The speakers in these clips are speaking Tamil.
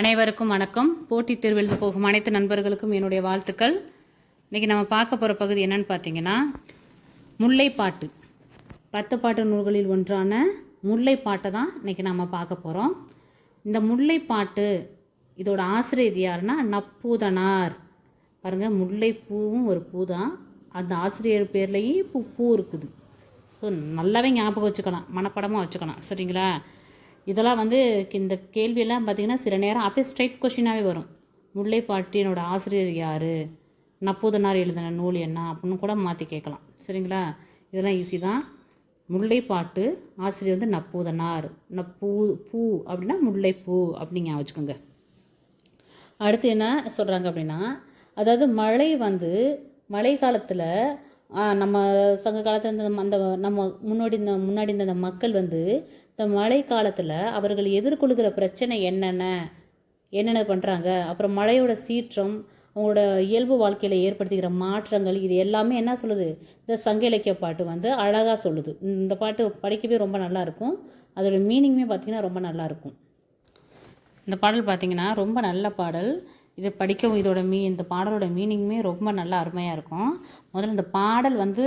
அனைவருக்கும் வணக்கம். போட்டித் தேர்வு போகும் அனைத்து நண்பர்களுக்கும் என்னுடைய வாழ்த்துக்கள். இன்றைக்கி நம்ம பார்க்க போகிற பகுதி என்னன்னு பார்த்தீங்கன்னா முல்லைப்பாட்டு. பத்து பாட்டு நூல்களில் ஒன்றான முல்லைப்பாட்டை தான் இன்றைக்கி நம்ம பார்க்க போகிறோம் இந்த முல்லைப்பாட்டு இதோட ஆசிரியர் யாருன்னா நப்பூதனார். பாருங்கள் முல்லைப்பூவும் ஒரு பூ தான். அந்த ஆசிரியர் பேர்லேயும் பூ பூ இருக்குது. ஸோ நல்லாவே ஞாபகம் வச்சுக்கலாம். மனப்படமாக வச்சுக்கலாம். சரிங்களா? இதெல்லாம் வந்து இந்த கேள்வியெல்லாம் பார்த்தீங்கன்னா சில நேரம் அப்படியே ஸ்ட்ரைட் கொஷினாகவே வரும். முல்லைப்பாட்டினோட ஆசிரியர் யார்? நப்பூதனார் எழுதின நூல் என்ன? அப்படின்னு கூட மாற்றி கேட்கலாம். சரிங்களா? இதெல்லாம் ஈஸி தான். முல்லைப்பாட்டு ஆசிரியர் வந்து நப்பூதனார். நப்பூ பூ அப்படின்னா முல்லைப்பூ அப்படிங்க வச்சுக்கோங்க. அடுத்து என்ன சொல்கிறாங்க அப்படின்னா அதாவது மழை வந்து மழை காலத்தில் நம்ம சங்க காலத்தில் இந்த அந்த நம்ம முன்னாடி இந்த முன்னாடி இருந்த அந்த மக்கள் வந்து இந்த மழை காலத்தில் அவர்கள் எதிர்கொள்கிற பிரச்சனை என்னென்ன என்னென்ன பண்ணுறாங்க அப்புறம் மழையோட சீற்றம் அவங்களோட இயல்பு வாழ்க்கையில் ஏற்படுத்திக்கிற மாற்றங்கள் இது எல்லாமே என்ன சொல்லுது? இந்த சங்க இலக்கிய பாட்டு வந்து அழகாக சொல்லுது. இந்த பாட்டு படிக்கவே ரொம்ப நல்லாயிருக்கும் அதோடய அதோட மீனிங்குமே பார்த்திங்கன்னா ரொம்ப நல்லாயிருக்கும் இந்த பாடல் பார்த்தீங்கன்னா ரொம்ப நல்ல பாடல். இதை படிக்கவும் இதோட மீ இந்த பாடலோட மீனிங்குமே ரொம்ப நல்லா அருமையாக இருக்கும். முதல்ல இந்த பாடல் வந்து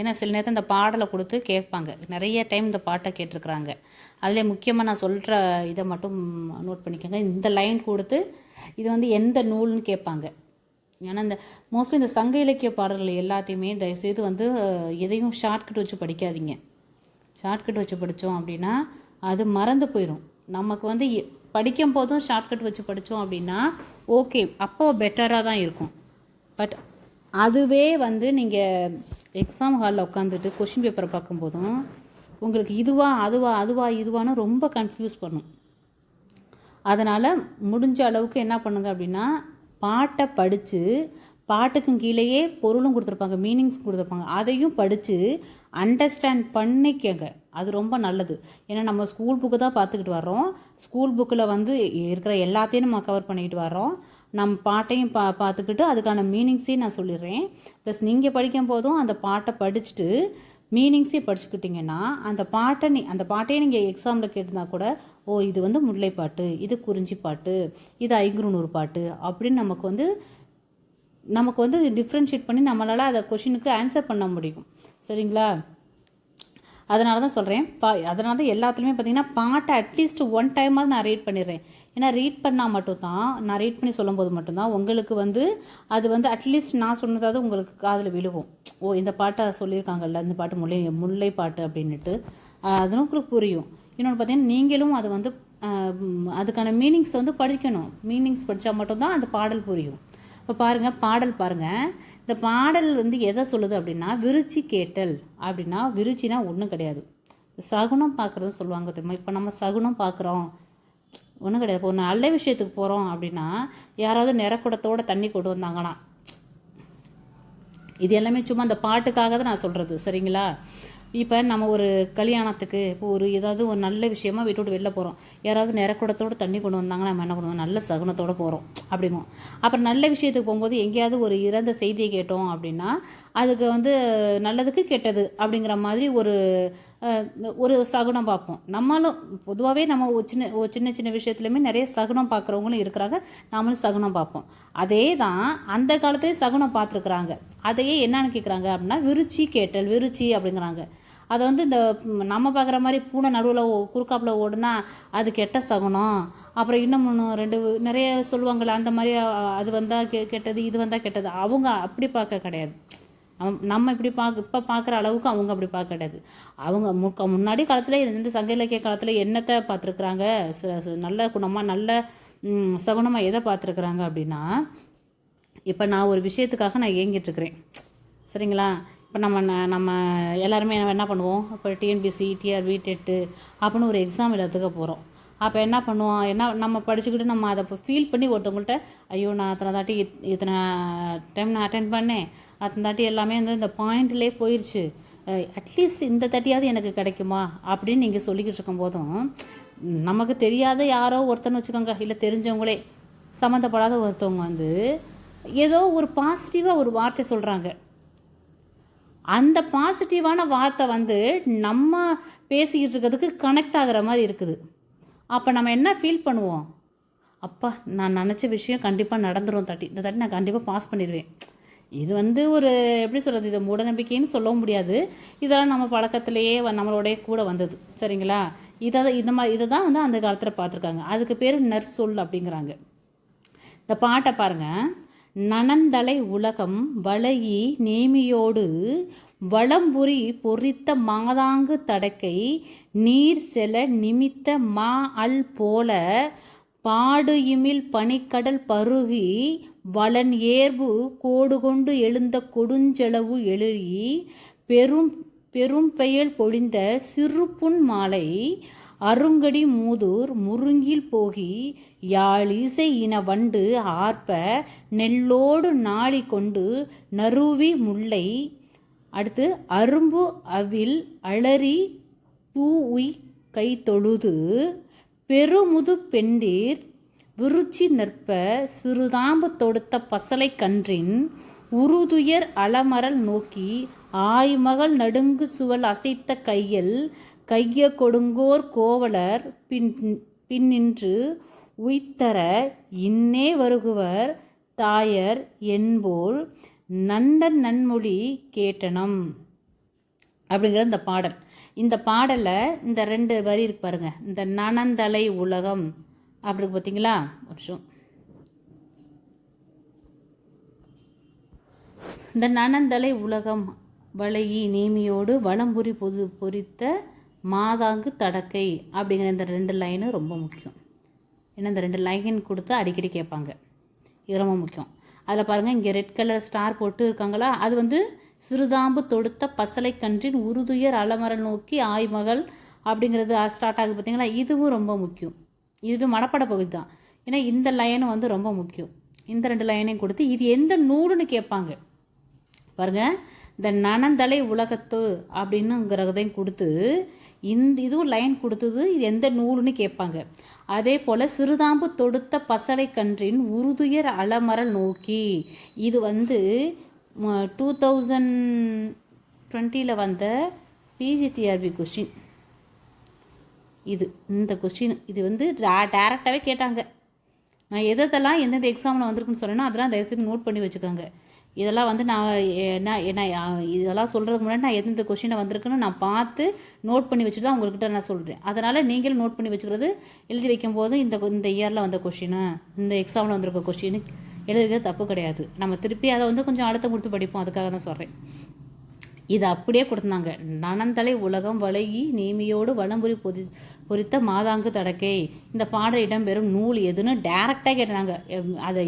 ஏன்னா சில நேரத்தில் இந்த பாடலை கொடுத்து கேட்பாங்க. நிறைய டைம் இந்த பாட்டை கேட்டிருக்கிறாங்க. அதில் முக்கியமாக நான் சொல்கிற இதை மட்டும் நோட் பண்ணிக்கோங்க. இந்த லைன் கொடுத்து இது வந்து எந்த நூல்னு கேட்பாங்க. ஏன்னா இந்த மோஸ்ட்லி இந்த சங்க இலக்கிய பாடல்கள் எல்லாத்தையுமே தயவுசெய்து வந்து எதையும் ஷார்ட்கட் வச்சு படிக்காதீங்க. ஷார்ட்கட் வச்சு படித்தோம் அப்படின்னா அது மறந்து போயிடும் நமக்கு வந்து படிக்கும் போதும் ஷார்ட்கட் வச்சு படித்தோம் அப்படின்னா ஓகே அப்போ பெட்டராக தான் இருக்கும். பட் அதுவே வந்து நீங்கள் எக்ஸாம் ஹாலில் உட்காந்துட்டு கொஷின் பேப்பரை பார்க்கும்போதும் உங்களுக்கு இதுவா அதுவா அதுவா இதுவான்னு ரொம்ப கன்ஃபியூஸ் பண்ணும். அதனால் முடிஞ்ச அளவுக்கு என்ன பண்ணுங்கள் அப்படின்னா பாட்டை படித்து பாட்டுக்கும் கீழேயே பொருளும் கொடுத்துருப்பாங்க மீனிங்ஸ் கொடுத்துருப்பாங்க. அதையும் படித்து அண்டர்ஸ்டாண்ட் பண்ணிக்கங்க. அது ரொம்ப நல்லது. ஏன்னா நம்ம ஸ்கூல் புக்கு தான் பார்த்துக்கிட்டு வரோம் ஸ்கூல் புக்கில் வந்து இருக்கிற எல்லாத்தையும் நம்ம கவர் பண்ணிக்கிட்டு வரோம் நம்ம பாட்டையும் பா பார்த்துக்கிட்டு அதுக்கான மீனிங்ஸையும் நான் சொல்லிடுறேன். ப்ளஸ் நீங்கள் படிக்கும் போதும் அந்த பாட்டை படிச்சுட்டு மீனிங்ஸே படிச்சுக்கிட்டிங்கன்னா அந்த பாட்டை நீ அந்த பாட்டையே நீங்கள் எக்ஸாமில் கேட்டிருந்தா கூட ஓ இது வந்து முல்லைப்பாட்டு இது குறிஞ்சி பாட்டு இது ஐங்குறுநூறு பாட்டு அப்படின்னு நமக்கு வந்து நமக்கு வந்து டிஃப்ரென்ஷியேட் பண்ணி நம்மளால் அதை கொஷினுக்கு ஆன்சர் பண்ண முடியும். சரிங்களா? அதனால தான் சொல்கிறேன் பா அதனால தான் எல்லாத்துலேயுமே பார்த்தீங்கன்னா பாட்டை அட்லீஸ்ட் ஒன் டைமாவது நான் ரீட் பண்ணிடுறேன். ஏன்னா ரீட் பண்ணால் மட்டும்தான் நான் ரீட் பண்ணி சொல்லும்போது மட்டும்தான் உங்களுக்கு வந்து அது வந்து அட்லீஸ்ட் நான் சொன்னதாவது உங்களுக்கு காதில் விழுகும். ஓ இந்த பாட்டை சொல்லியிருக்காங்கல்ல இந்த பாட்டு முல்லை முல்லை பாட்டு அப்படின்னுட்டு. அதுவும் உங்களுக்கு புரியும். இன்னொன்று பார்த்தீங்கன்னா நீங்களும் அது வந்து அதுக்கான மீனிங்ஸ் வந்து படிக்கணும். மீனிங்ஸ் படித்தா மட்டும்தான் அந்த பாடல் புரியும். இப்போ பாருங்கள் பாடல் பாருங்கள் இந்த பாடல் வந்து எதை சொல்லுது அப்படின்னா விருச்சி கேட்டல். அப்படின்னா விருச்சினா ஒன்றும் கிடையாது. சகுனம் பார்க்குறது சொல்லுவாங்க தெரியுமா? இப்போ நம்ம சகுனம் பார்க்குறோம் ஒன்றும் கிடையாது. இப்போ ஒரு நல்ல விஷயத்துக்கு போகிறோம் அப்படின்னா யாராவது நிறக்குடத்தோட தண்ணி கொண்டு வந்தாங்கன்னா இது எல்லாமே சும்மா அந்த பாட்டுக்காக தான் நான் சொல்கிறது சரிங்களா? இப்போ நம்ம ஒரு கல்யாணத்துக்கு இப்போ ஒரு ஏதாவது ஒரு நல்ல விஷயமா வீட்டு விட்டு வெளில போகிறோம் யாராவது நிறக்கூடத்தோடு தண்ணி கொண்டு வந்தாங்கன்னா நம்ம என்ன பண்ணுவோம்? நல்ல சகுனத்தோடு போகிறோம் அப்படிங்குவோம் அப்புறம் நல்ல விஷயத்துக்கு போகும்போது எங்கேயாவது ஒரு இறந்த செய்தியை கேட்டோம் அப்படின்னா அதுக்கு வந்து நல்லதுக்கு கெட்டது அப்படிங்கிற மாதிரி ஒரு ஒரு சகுனம் பார்ப்போம். நம்மளும் பொதுவாகவே நம்ம ஒரு சின்ன ஒரு சின்ன சின்ன விஷயத்துலையுமே நிறைய சகுனம் பார்க்குறவங்களும் இருக்கிறாங்க. நாமளும் சகுனம் பார்ப்போம். அதே தான் அந்த காலத்துலேயே சகுனம் பார்த்துருக்குறாங்க. அதையே என்னன்னு கேட்குறாங்க அப்படின்னா விருச்சி கேட்டல் விருச்சி அப்படிங்கிறாங்க. அதை வந்து இந்த நம்ம பார்க்குற மாதிரி பூனை நடுவில் குறுக்காப்பில் ஓடுனா அது கெட்ட சகுனம். அப்புறம் இன்னும் ஒன்று ரெண்டு நிறைய சொல்லுவாங்கள்ல அந்த மாதிரி அது வந்தால் கெ கெட்டது இது வந்தால் கெட்டது. அவங்க அப்படி பார்க்க கிடையாது. நம்ம இப்படி பார்க்க இப்போ பார்க்குற அளவுக்கு அவங்க அப்படி பார்க்க கிடையாது. அவங்க முக்க முன்னாடி காலத்தில் இந்த சங்க இலக்கிய காலத்தில் என்னத்தை பார்த்துருக்குறாங்க? ச- நல்ல குணமாக நல்ல சகுனமாக எதை பார்த்துருக்குறாங்க அப்படின்னா இப்போ நான் ஒரு விஷயத்துக்காக நான் ஏங்கிட்டுருக்கிறேன் சரிங்களா? இப்போ நம்ம ந- நம்ம எல்லாருமே என்ன என்ன பண்ணுவோம்? இப்போ டிஎன்பிசி டிஆர்பி டெட்டு அப்படின்னு ஒரு எக்ஸாம் எழுதுக்க போகிறோம் அப்போ என்ன பண்ணுவோம்? என்ன நம்ம படிச்சுக்கிட்டு நம்ம அதை இப்போ ஃபீல் பண்ணி ஒருத்தவங்கள்ட்ட ஐயோ நான் அத்தனை தாட்டி இத்- இத்தனை டைம் நான் அட்டென்ட் பண்ணேன். அத்தனை தாட்டி எல்லாமே வந்து இந்த பாயிண்ட்லேயே போயிடுச்சு அட்லீஸ்ட் இந்த தட்டியாவது எனக்கு கிடைக்குமா? அப்படின்னு நீங்கள் சொல்லிக்கிட்டு இருக்கும் போதும் நமக்கு தெரியாத யாரோ ஒருத்தன்னு வச்சுக்கோங்க. இல்லை தெரிஞ்சவங்களே சம்மந்தப்படாத ஒருத்தவங்க வந்து ஏதோ ஒரு பாசிட்டிவாக ஒரு வார்த்தை சொல்கிறாங்க அந்த பாசிட்டிவான வார்த்தை வந்து நம்ம பேசிக்கிட்டு இருக்கிறதுக்கு கனெக்ட் ஆகிற மாதிரி இருக்குது. அப்போ நம்ம என்ன ஃபீல் பண்ணுவோம்? அப்பா நான் நினச்ச விஷயம் கண்டிப்பாக நடந்துரும் தாட்டி. இந்த தட்டி நான் கண்டிப்பாக பாஸ் பண்ணிடுவேன் இது வந்து ஒரு எப்படி சொல்கிறது இதை மூடநம்பிக்கைன்னு சொல்லவும் முடியாது. இதெல்லாம் நம்ம பழக்கத்திலேயே வ- நம்மளோடைய கூட வந்தது. சரிங்களா? இதை இந்த மாதிரி இதை தான் வந்து அந்த காலத்தில் பார்த்துருக்காங்க. அதுக்கு பேர் நர்ஸ் சொல் அப்படிங்கிறாங்க. இந்த பாட்டை பாருங்கள் நனந்தலை உலகம் வளையி நேமியோடு வளம்புரி பொறித்த மாதாங்கு தடக்கை நீர் செல நிமித்த மா அல் போல பாடு இமில் பனிக்கடல் பருகி வளன் ஏர்பு கோடு கொண்டு எழுந்த கொடுஞ்செலவு எழுகி பெரும் பெரும் பெயல் பொழிந்த சிறு புன் மாலை அருங்கடி மூதூர் முருங்கில் போகி யாழிசை இன வண்டு ஆர்ப்ப நெல்லோடு நாடி கொண்டு நறுவி முல்லை. அடுத்து அரும்பு அவில் அலறி தூஉய் கை தொழுது பெருமுது பெண்டீர் விருச்சி நிற்ப சிறுதாம்பு தொடுத்த பசலை கன்றின். உருதுயர் அலமரல் நோக்கி ஆய்மகள் நடுங்கு சுவல் அசைத்த கையில். கைய கொடுங்கோர் கோவலர் பின் பின்னின்று உய்த்தர இன்னே வருகுவர் தாயர் என்போல் நண்டன் நன்மொழி கேட்டனம். அப்படிங்கிற இந்த பாடல். இந்த பாடலில் இந்த ரெண்டு வரி இருக்கு பாருங்க. இந்த நனந்தலை உலகம். அப்படி பார்த்தீங்களா நிமிஷம். இந்த நனந்தலை உலகம் வளையி நேமியோடு வளம்புரி பொது பொறித்த மாதாங்கு தடக்கை. அப்படிங்கிற இந்த ரெண்டு லைனும் ரொம்ப முக்கியம். ஏன்னா இந்த ரெண்டு லைன் கொடுத்து அடிக்கடி கேட்பாங்க. இது ரொம்ப முக்கியம். அதில் பாருங்கள் இங்கே ரெட் கலர் ஸ்டார் போட்டு இருக்காங்களா? அது வந்து சிறுதாம்பு தொடுத்த பசலை கன்றின் உருதுயர் அலமரல் நோக்கி ஆய்மகள் அப்படிங்கிறது ஸ்டார்ட் ஆகுது பார்த்தீங்களா இதுவும் ரொம்ப முக்கியம். இதுவே மனப்பட பகுதி தான். ஏன்னா இந்த லைனும் வந்து ரொம்ப முக்கியம். இந்த ரெண்டு லைனையும் கொடுத்து இது எந்த நூலுன்னு கேட்பாங்க. பாருங்க இந்த நனந்தலை உலகத்து அப்படின்னுங்கிறதையும் கொடுத்து இந்த இதுவும் லைன் கொடுத்தது இது எந்த நூலுன்னு கேட்பாங்க. அதே போல் சிறுதாம்பு தொடுத்த பசலை கன்றின் உருதுயர் அலமரல் நோக்கி. இது வந்து டூ தௌசண்ட் டுவெண்ட்டியில் வந்த பிஜிடிஆர்பி கொஸ்டின் இது இந்த கொஸ்டின் இது வந்து டேரெக்டாகவே கேட்டாங்க. நான் எதெல்லாம் எந்தெந்த எக்ஸாமில் வந்திருக்குன்னு சொன்னேன்னா அதெல்லாம் தயவுசெய்து நோட் பண்ணி வச்சுக்கோங்க. இதெல்லாம் வந்து நான் என்ன என்ன இதெல்லாம் சொல்கிறதுக்கு முன்னாடி நான் எந்தெந்த கொஷினை வந்திருக்குன்னு நான் பார்த்து நோட் பண்ணி வச்சுட்டு தான் உங்கள்கிட்ட நான் சொல்கிறேன் அதனால் நீங்களும் நோட் பண்ணி வச்சுக்கிறது எழுதி வைக்கும்போது இந்த இந்த இயரில் வந்த கொஷினு இந்த எக்ஸாமில் வந்திருக்க கொஷின் எழுதுறது தப்பு கிடையாது. நம்ம திருப்பி அதை வந்து கொஞ்சம் அழுத்தம் கொடுத்து படிப்போம் அதுக்காக தான் சொல்கிறேன் இது அப்படியே கொடுத்தாங்க நனந்தலை உலகம் வழகி நேமியோடு வளம்புரி பொதி குறித்த மாதாங்கு தடக்கை. இந்த பாடல் இடம்பெறும் நூல் எதுன்னு டேரெக்டாக கேட்டாங்க அதை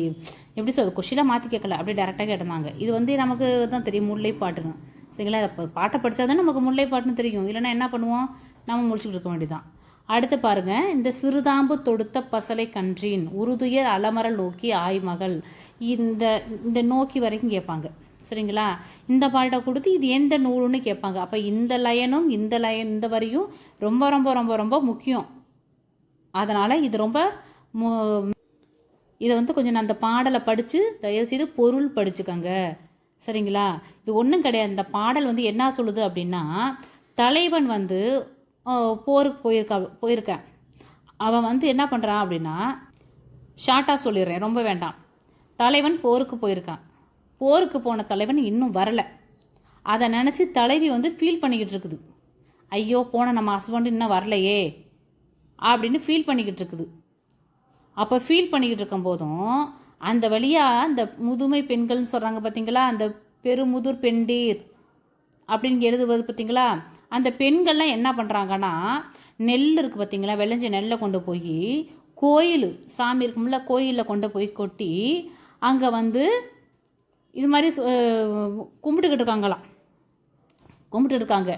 எப்படி சொல்றது கொஷினாக மாற்றி கேட்கல அப்படியே டேரெக்டாக கேட்டிருந்தாங்க. இது வந்து நமக்கு தான் தெரியும் முல்லை பாட்டுன்னு. சரிங்களா? அதை பாட்டை படித்தா தான் நமக்கு முல்லை பாட்டுன்னு தெரியும். இல்லைன்னா என்ன பண்ணுவோம்? நம்ம முடிச்சுட்டு இருக்க வேண்டியதான் அடுத்து பாருங்க இந்த சிறுதாம்பு தொடுத்த பசலை கன்றின் உருதுயர் அலமர நோக்கி ஆய்மகள் இந்த இந்த நோக்கி வரைக்கும் கேட்பாங்க. சரிங்களா? இந்த பாட்டை கொடுத்து இது எந்த நூலுன்னு கேட்பாங்க. அப்போ இந்த லயனும் இந்த லயன் இந்த வரியும் ரொம்ப ரொம்ப ரொம்ப ரொம்ப முக்கியம். அதனால் இது ரொம்ப மு- இதை வந்து கொஞ்சம் நான் அந்த பாடலை படித்து தயவுசெய்து பொருள் படிச்சுக்கோங்க. சரிங்களா? இது ஒன்றும் கிடையாது. இந்த பாடல் வந்து என்ன சொல்லுது அப்படின்னா தலைவன் வந்து போருக்கு போயிருக்கா போயிருக்கேன். அவன் வந்து என்ன பண்ணுறான் அப்படின்னா ஷார்ட்டாக சொல்லிடுறேன். ரொம்ப வேண்டாம். தலைவன் போருக்கு போயிருக்கான். போருக்கு போன தலைவன் இன்னும் வரலை. அதை நினச்சி தலைவி வந்து ஃபீல் பண்ணிக்கிட்டு இருக்குது. ஐயோ போன நம்ம ஹஸ்பண்ட் இன்னும் வரலையே அப்படின்னு ஃபீல் பண்ணிக்கிட்டு இருக்குது. அப்போ ஃபீல் பண்ணிக்கிட்டு இருக்கும் போதும் அந்த வழியாக அந்த முதுமை பெண்கள்னு சொல்கிறாங்க பார்த்தீங்களா அந்த பெருமுதிர் பெண்டீர் அப்படின்னு எழுதுவது பார்த்தீங்களா அந்த பெண்கள்லாம் என்ன பண்ணுறாங்கன்னா நெல் இருக்குது பார்த்தீங்களா விளைஞ்ச நெல்லை கொண்டு போய் கோயில் சாமி இருக்கும்ல கோயிலில் கொண்டு போய் கொட்டி அங்கே வந்து இது மாதிரி கும்பிட்டுக்கிட்டு இருக்காங்களாம் கும்பிட்டு இருக்காங்க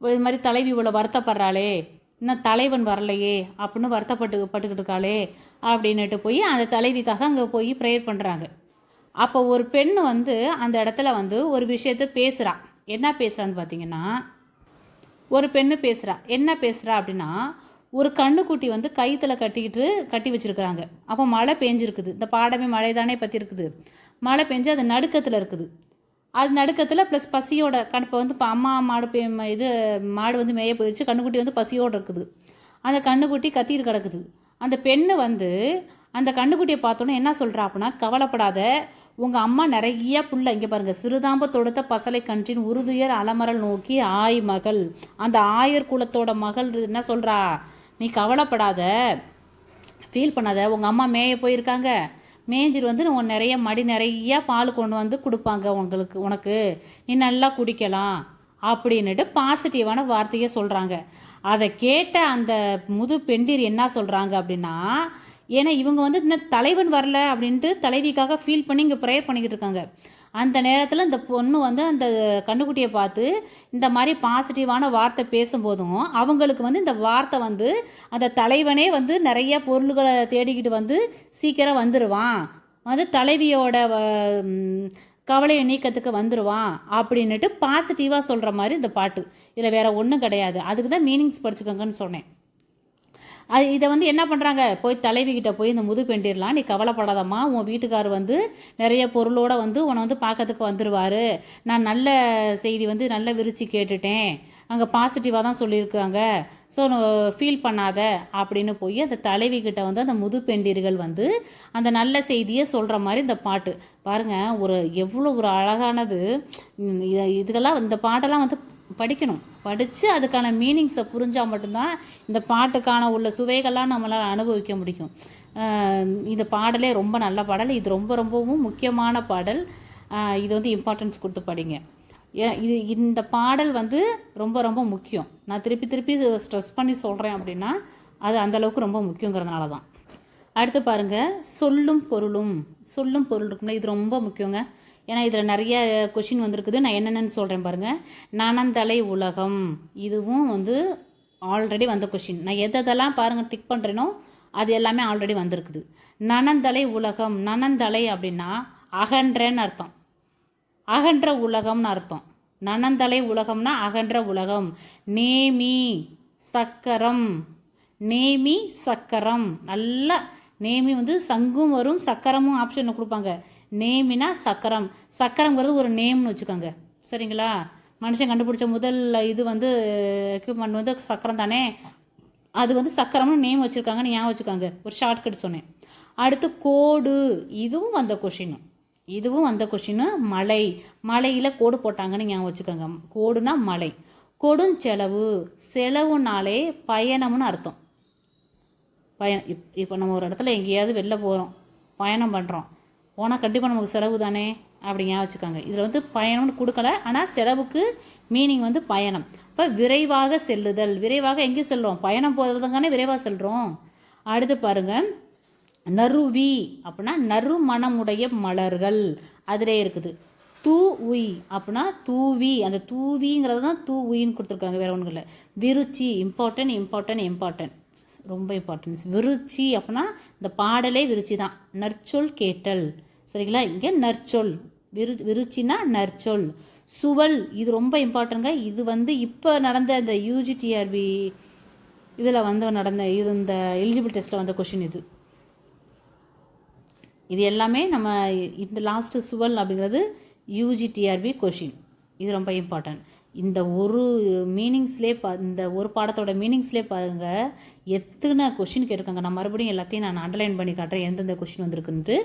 இது மாதிரி தலைவி இவ்வளோ வருத்தப்படுறாளே. இன்னும் தலைவன் வரலையே அப்படின்னு வருத்தப்பட்டு பட்டுக்கிட்டு இருக்காளே அப்படின்னுட்டு போய் அந்த தலைவிக்காக அங்கே போய் ப்ரேயர் பண்ணுறாங்க அப்போ ஒரு பெண் வந்து அந்த இடத்துல வந்து ஒரு விஷயத்த பேசுகிறா என்ன பேசுகிறான்னு பார்த்தீங்கன்னா ஒரு பெண்ணு பேசுகிறா என்ன பேசுகிறா அப்படின்னா ஒரு கண்ணுக்குட்டி வந்து கயித்துல கட்டிக்கிட்டு கட்டி வச்சிருக்கிறாங்க. அப்போ மழை பெஞ்சிருக்குது. இந்த பாடமே மழை தானே பற்றி இருக்குது மழை பெஞ்சு அது நடுக்கத்தில் இருக்குது. அது நடுக்கத்தில் ப்ளஸ் பசியோட கணப்பை வந்து இப்போ அம்மா மாடு பே ம- இது மாடு வந்து மேய போயிடுச்சு கண்ணுக்குட்டி வந்து பசியோடு இருக்குது. அந்த கண்ணுக்குட்டி கத்திட்டு கிடக்குது. அந்த பெண்ணு வந்து அந்த கண்ணுக்குட்டியை பார்த்தோன்னே என்ன சொல்கிறா அப்படின்னா கவலைப்படாத. உங்கள் அம்மா நிறைய புள்ள இங்கே பாருங்கள் சிறுதாம்ப தொடுத்த பசலை கன்றின் உறுதுயர் அலமரல் நோக்கி ஆய் மகள் அந்த ஆயர் குலத்தோட மகள் என்ன சொல்கிறா நீ கவலைப்படாத. ஃபீல் பண்ணாத. உங்கள் அம்மா மேய போயிருக்காங்க. மேஞ்சர் வந்து உன் நிறைய மடி நிறையா பால் கொண்டு வந்து கொடுப்பாங்க உங்களுக்கு உனக்கு. நீ நல்லா குடிக்கலாம் அப்படின்னுட்டு பாசிட்டிவான வார்த்தையை சொல்கிறாங்க அதை கேட்ட அந்த முது பெண்டிர் என்ன சொல்கிறாங்க அப்படின்னா ஏன்னா இவங்க வந்து இன்னும் தலைவன் வரல அப்படின்ட்டு தலைவிக்காக ஃபீல் பண்ணி இங்கே ப்ரேயர் பண்ணிக்கிட்டு இருக்காங்க. அந்த நேரத்தில் இந்த பொண்ணு வந்து அந்த கண்ணுக்குட்டியை பார்த்து இந்த மாதிரி பாசிட்டிவான வார்த்தை பேசும்போதும் அவங்களுக்கு வந்து இந்த வார்த்தை வந்து அந்த தலைவனே வந்து நிறைய பொருள்களை தேடிக்கிட்டு வந்து சீக்கிரம் வந்துடுவான் வந்து தலைவியோட வ- கவலையை நீக்கத்துக்கு வந்துடுவான் அப்படின்னுட்டு பாசிட்டிவாக சொல்கிற மாதிரி இந்த பாட்டு. இதில் வேறு ஒன்றும் கிடையாது. அதுக்கு தான் மீனிங்ஸ் படிச்சுக்கோங்கன்னு சொன்னேன். அது இதை வந்து என்ன பண்ணுறாங்க போய் தலைவிக்கிட்ட போய் இந்த முது பெண்டிடலாம் நீ கவலைப்படாதம்மா உன் வீட்டுக்கார் வந்து நிறைய பொருளோடு வந்து உன்னை வந்து பார்க்கறதுக்கு வந்துடுவார் நான் நல்ல செய்தி வந்து நல்ல விரிச்சு கேட்டுட்டேன். அங்கே பாசிட்டிவாக தான் சொல்லியிருக்காங்க. ஸோ ஃபீல் பண்ணாத அப்படின்னு போய் அந்த தலைவிக்கிட்ட வந்து அந்த முது பெண்டிர்கள் வந்து அந்த நல்ல செய்தியை சொல்கிற மாதிரி இந்த பாட்டு. பாருங்க ஒரு எவ்வளோ ஒரு அழகானது. இதுக்கெல்லாம் இந்த பாட்டெல்லாம் வந்து படிக்கணும். படித்து அதுக்கான மீனிங்ஸை புரிஞ்சால் மட்டும்தான் இந்த பாட்டுக்கான உள்ள சுவைகள்லாம் நம்மளால் அனுபவிக்க முடியும். இந்த பாடலே ரொம்ப நல்ல பாடல். இது ரொம்ப ரொம்பவும் முக்கியமான பாடல். இது வந்து இம்பார்ட்டன்ஸ் கொடுத்து படிங்க. இது இந்த பாடல் வந்து ரொம்ப ரொம்ப முக்கியம். நான் திருப்பி திருப்பி ஸ்ட்ரெஸ் பண்ணி சொல்கிறேன் அப்படின்னா அது அந்த அளவுக்கு ரொம்ப முக்கியங்கிறதுனால தான். அடுத்து பாருங்கள் சொல்லும் பொருளும். சொல்லும் பொருள் இருக்குல்ல இது ரொம்ப முக்கியங்க. ஏன்னா இதில் நிறைய கொஷின் வந்திருக்குது. நான் என்னென்னு சொல்கிறேன் பாருங்கள் நனந்தலை உலகம். இதுவும் வந்து ஆல்ரெடி வந்த கொஷின் நான் எதெல்லாம் பாருங்கள் டிக் பண்ணுறேனோ அது எல்லாமே ஆல்ரெடி வந்திருக்குது. நனந்தலை உலகம். நனந்தலை அப்படின்னா அகன்றன்னு அர்த்தம். அகன்ற உலகம்னு அர்த்தம். நனந்தலை உலகம்னா அகன்ற உலகம். நேமி சக்கரம். நேமி சக்கரம். நல்லா நேமி வந்து சங்கும் வரும் சக்கரமும் ஆப்ஷனில் கொடுப்பாங்க. நேமினா சக்கரம். சக்கரங்கிறது ஒரு நேம்னு வச்சுக்கோங்க. சரிங்களா? மனுஷன் கண்டுபிடிச்ச முதல் இது வந்து எக்யூப்மெண்ட் வந்து சக்கரம் தானே? அது வந்து சக்கரம்னு நேம் வச்சுருக்காங்கன்னு ஞாபகம் வச்சுக்கோங்க. ஒரு ஷார்ட்கட் சொன்னேன். அடுத்து கோடு. இதுவும் வந்த கொஷின் இதுவும் வந்த கொஷின் மலை. மலையில் கோடு போட்டாங்கன்னு ஞாபகம் வச்சுக்கோங்க. கோடுனா மலை. கொடுஞ்செலவு செலவுனாலே பயணம்னு அர்த்தம். பயணம். இப் இப்போ நம்ம ஒரு இடத்துல எங்கேயாவது வெளில போகிறோம் பயணம் பண்ணுறோம் போனால் கண்டிப்பாக நமக்கு செலவு தானே அப்படிங்க வச்சுக்காங்க. இதில் வந்து பயணம்னு கொடுக்கல. ஆனால் செலவுக்கு மீனிங் வந்து பயணம். இப்போ விரைவாக செல்லுதல். விரைவாக எங்கே செல்கிறோம் பயணம் போகிறதுங்கானே விரைவாக செல்கிறோம் அடுத்து பாருங்கள் நறுவி அப்படின்னா நறுமணமுடைய மலர்கள். அதிலே இருக்குது. தூ உய் அப்படின்னா தூவி. அந்த தூவிங்கிறது தான் தூ உயின்னு கொடுத்துருக்காங்க வேற ஒன்றும் இல்லை விருச்சி இம்பார்ட்டன்ட் இம்பார்ட்டன்ட் இம்பார்ட்டன்ட் ரொம்ப இம்பார்ட்டன்ஸ் விருச்சி அப்படின்னா இந்த பாடலே விருச்சி தான் நற்சொல் கேட்டல். சரிங்களா? இங்கே நற்சொல். விரு விருச்சினா நற்சொல். சுவல் இது ரொம்ப இம்பார்ட்டன்ங்க இது வந்து இப்போ நடந்த இந்த யூஜிடிஆர்பி இதில் வந்து நடந்த இது இந்த எலிஜிபிள் டெஸ்ட்டில் வந்த கொஷின் இது. இது எல்லாமே நம்ம இந்த லாஸ்ட்டு சுவல் அப்படிங்கிறது யூஜிடிஆர்பி கொஷின் இது ரொம்ப இம்பார்ட்டன்ட் இந்த ஒரு மீனிங்ஸ்லே பா இந்த ஒரு பாடத்தோட மீனிங்ஸ்லே பாருங்க. எத்தனை கொஷின் கேட்டிருக்காங்க. நான் மறுபடியும் எல்லாத்தையும் நான் அண்டர்லைன் பண்ணி காட்டுறேன். எந்தெந்த கொஷின் வந்திருக்குன்ட்டு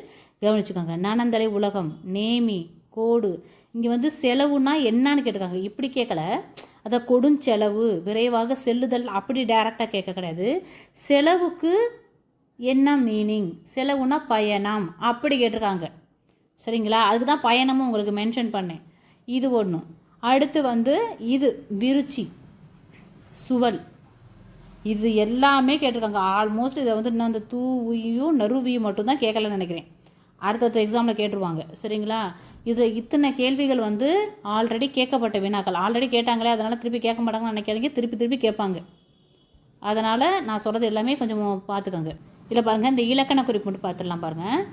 கவனிச்சுக்கோங்க. நானந்தலை உலகம் நேமி கோடு. இங்கே வந்து செலவுனா என்னன்னு கேட்டிருக்காங்க. இப்படி கேட்கல. அதை கொடுஞ்செலவு விரைவாக செல்லுதல் அப்படி டைரெக்டாக கேட்க கிடையாது. செலவுக்கு என்ன மீனிங் செலவுனா பயணம் அப்படி கேட்டிருக்காங்க. சரிங்களா? அதுக்கு தான் பயணமும் உங்களுக்கு மென்ஷன் பண்ணேன். இது ஒன்று அடுத்து வந்து இது விருச்சி சுவல். இது எல்லாமே கேட்டிருக்காங்க. ஆல்மோஸ்ட் இதை வந்து இன்னும் அந்த தூவியும் நறுவியும் மட்டும்தான் கேட்கலன்னு நினைக்கிறேன். அடுத்தடுத்த எக்ஸாமில் கேட்டுருவாங்க. சரிங்களா? இது இத்தனை கேள்விகள் வந்து ஆல்ரெடி கேட்கப்பட்ட வினாக்கள். ஆல்ரெடி கேட்டாங்களே அதனால் திருப்பி கேட்க மாட்டாங்கன்னு நினைக்காதீங்க. திருப்பி திருப்பி கேட்பாங்க. அதனால் நான் சொல்கிறது எல்லாமே கொஞ்சம் பார்த்துக்கோங்க. இல்லை பாருங்கள் இந்த இலக்கண குறிப்பு மட்டும் பார்த்துடலாம் பாருங்கள்